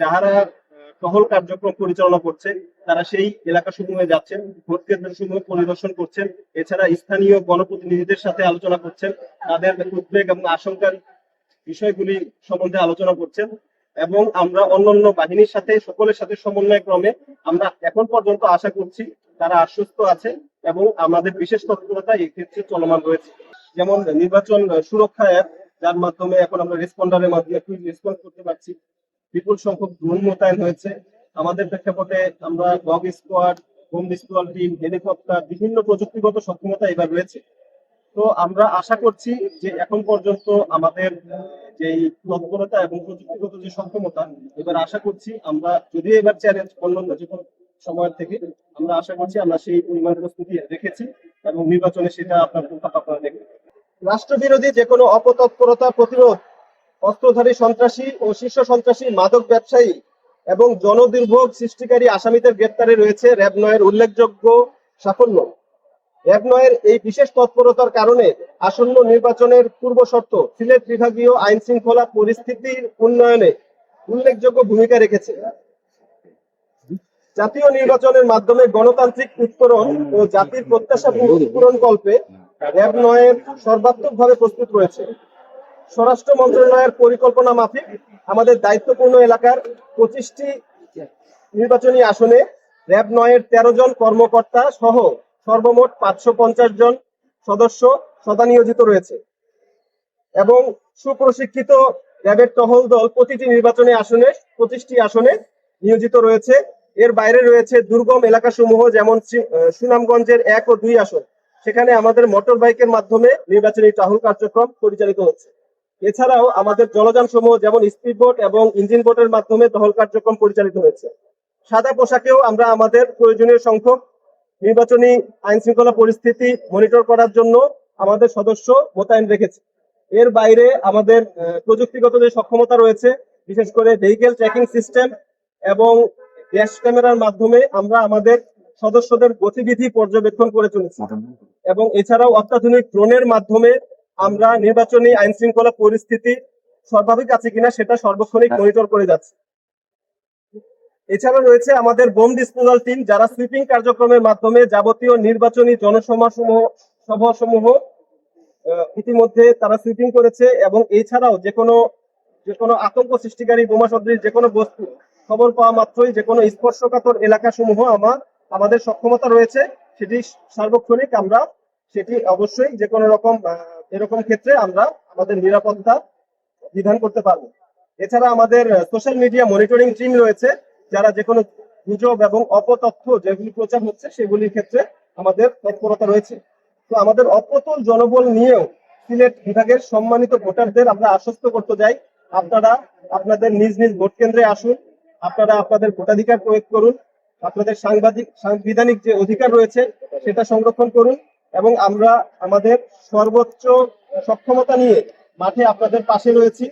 যাহারা আহ, টহল কার্যক্রম পরিচালনা করছে তারা সেই এলাকা সমূহে যাচ্ছেন ভোট কেন্দ্র সমূহ পরিদর্শন করছেন এছাড়া স্থানীয় গণপ্রতিনিধিদের সাথে আলোচনা করছেন তাদের উদ্বেগ এবং আশঙ্কার বিষয়গুলি সম্বন্ধে আলোচনা করছেন এবং আমরা অন্যান্য বাহিনীর সাথে সকলের সাথে সমন্বয় ক্রমে আমরা এখন পর্যন্ত আশা করছি তারা আশ্বস্ত আছে এবং আমাদের বিশেষ তৎপরতা এই ক্ষেত্রে চলমান রয়েছে। যেমন নির্বাচন সুরক্ষা অ্যাপ যার মাধ্যমে এখন আমরা রেসপন্ডারের মাধ্যমে রেসপন্স করতে পারছি। বিপুল সংখ্যক ড্রোন মোতায়েন হয়েছে। আমাদের প্রেক্ষাপটে আমরা ডগ স্কোয়াড হোম ডিসপ্লল টিম হেলিকপ্টার বিভিন্ন প্রযুক্তিগত সক্ষমতা এবার রয়েছে। তো আমরা আশা করছি যে এখন পর্যন্ত আমাদের যেই তৎপরতা এবং প্রযুক্তিগত যে সক্ষমতা, এবার আশা করছি আমরা যদিও এবার চ্যালেঞ্জ অন্যান্য যে সময়ের থেকে, আমরা আশা করছি আমরা সেই পরিমাণ প্রস্তুতি রেখেছি এবং নির্বাচনে সেটা আপনার আপনারা দেখবেন। রাষ্ট্রবিরোধী যে কোনো অপতৎপরতা প্রতিরোধ অস্ত্রধারী সন্ত্রাসী ও শীর্ষ সন্ত্রাসী মাদক ব্যবসায়ী এবং জনদুর্ভোগ সৃষ্টিকারী আসামিদের গ্রেপ্তারে রয়েছে র্যাব নয়ের উল্লেখযোগ্য সাফল্য। র্যাব নয়ের এই বিশেষ তৎপরতার কারণে আসন্ন নির্বাচনের পূর্ব শর্ত সিলেট বিভাগীয় আইন শৃঙ্খলা পরিস্থিতির উন্নয়নে উল্লেখযোগ্য ভূমিকা রেখেছে। জাতীয় নির্বাচনের মাধ্যমে গণতান্ত্রিক উত্তরণ ও জাতির প্রত্যাশা পূরণ কল্পে র্যাব নয়ের সর্বাত্মকভাবে প্রস্তুত রয়েছে। স্বরাষ্ট্র মন্ত্রণালয়ের পরিকল্পনা মাফিক আমাদের দায়িত্বপূর্ণ এলাকার পঁচিশটি নির্বাচনী আসনে র্যাব নয়ের তেরো জন কর্মকর্তা সহ সর্বমোট পাঁচশো পঞ্চাশ জন সদস্য সদা নিয়োজিত রয়েছে। এবং সুপ্রশিক্ষিত র্যাবের টহল দল প্রতিটি নির্বাচনী আসনে, পঁচিশটি আসনে নিয়োজিত রয়েছে। এর বাইরে রয়েছে দুর্গম এলাকাসমূহ যেমন সুনামগঞ্জের এক ও দুই আসন। সেখানে আমাদের মোটর বাইকের মাধ্যমে নির্বাচনী টহল কার্যক্রম পরিচালিত হচ্ছে। এছাড়াও আমাদের জলযান সমূহ যেমন স্পিড বোট এবং ইঞ্জিন বোটের মাধ্যমে দহল কার্যক্রম পরিচালিত হয়েছে। সাদা পোশাকেও আমরা আমাদের প্রয়োজনীয় সংখ্যক নির্বাচনী আইন শৃঙ্খলা পরিস্থিতি মনিটর করার জন্য আমাদের সদস্য মোতায়েন রেখেছে। এর বাইরে আমাদের প্রযুক্তিগত যে সক্ষমতা রয়েছে বিশেষ করে ভেহিকেল ট্র্যাকিং সিস্টেম এবং ড্যাশ ক্যামেরার মাধ্যমে আমরা আমাদের সদস্যদের গতিবিধি পর্যবেক্ষণ করে চলেছি এবং এছাড়াও অত্যাধুনিক ড্রোনের মাধ্যমে আমরা নির্বাচনী আইন শৃঙ্খলা পরিস্থিতি সর্বাধিক আছে কিনা সেটা সর্বক্ষণিক মনিটর করে যাচ্ছে। এছাড়া রয়েছে আমাদের বোম ডিসপোজাল টিম যারা সুইপিং কার্যক্রমের মাধ্যমে যাবতীয় নির্বাচনী জনসভা সমূহ সভা সমূহ ইতিমধ্যে তারা সুইপিং করেছে এবং এছাড়াও যে কোনো যে কোনো আতঙ্ক সৃষ্টিকারী বোমা সদৃশ যে কোনো বস্তু খবর পাওয়া মাত্রই যে কোনো স্পর্শকাতর এলাকা সমূহ আমার আমাদের সক্ষমতা রয়েছে। সেটি সার্বক্ষণিক আমরা সেটি অবশ্যই যে কোনো রকম আহ, এরকম ক্ষেত্রে আমরা আমাদের নিরাপত্তা বিধান করতে পারব। এছাড়া আমাদের সোশ্যাল মিডিয়া মনিটরিং টিম রয়েছে, যারা যে কোনো গুজব এবং অপতথ্য যেগুলি প্রচার হচ্ছে সেগুলির ক্ষেত্রে আমাদের তৎপরতা রয়েছে। তো আমাদের অপ্রতুল জনবল নিয়েও সিলেট বিভাগের সম্মানিত ভোটারদের আমরা আশ্বস্ত করতে যাই আপনারা আপনাদের নিজ নিজ ভোট কেন্দ্রে আসুন, আপনারা আপনাদের ভোটাধিকার প্রয়োগ করুন, আপনাদের সাংবাদিক, সাংবিধানিক যে অধিকার রয়েছে সেটা সংরক্ষণ করুন। এবং আমরা আমাদের সর্বোচ্চ সক্ষমতা নিয়ে মাঠে আপনাদের পাশে রয়েছি।